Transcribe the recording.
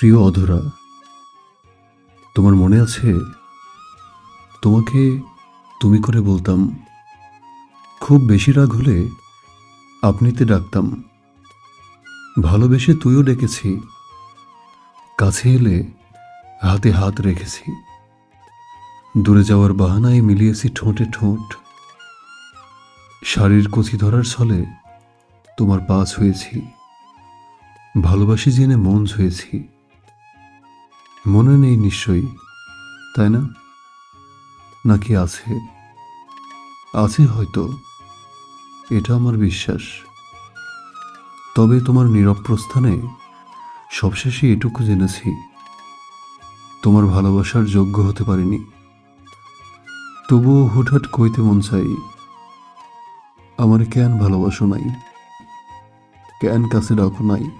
প্রিয় অধরা, তোমার মনে আছে? তোমাকে তুমি করে বলতাম, খুব বেশি রাগ হলে আপনিতে ডাকতাম। ভালোবেসে তুইও ডেকেছি, কাছে এলে হাতে হাত রেখেছি। দূরে যাওয়ার বাহানায় মিলিয়েছি ঠোঁটে ঠোঁট। শাড়ির কচি ধরার ছলে তোমার পা ছুঁয়েছি। ভালোবাসি জেনে মন ছুঁয়েছি। মনে নেই নিশ্চয়ই, তাই না? নাকি আছে? আছে হয়তো। এটা আমার বিশ্বাস। তবে তোমার নীরব প্রস্থানে সবশেষে এটুকু জেনেছি। তোমার ভালোবাসার যোগ্য হতে পারিনি। তবুও হুটহাট কইতে মন চাই, আমার কেন ভালোবাসো নাই। কেন কাছে ডাকো নাই।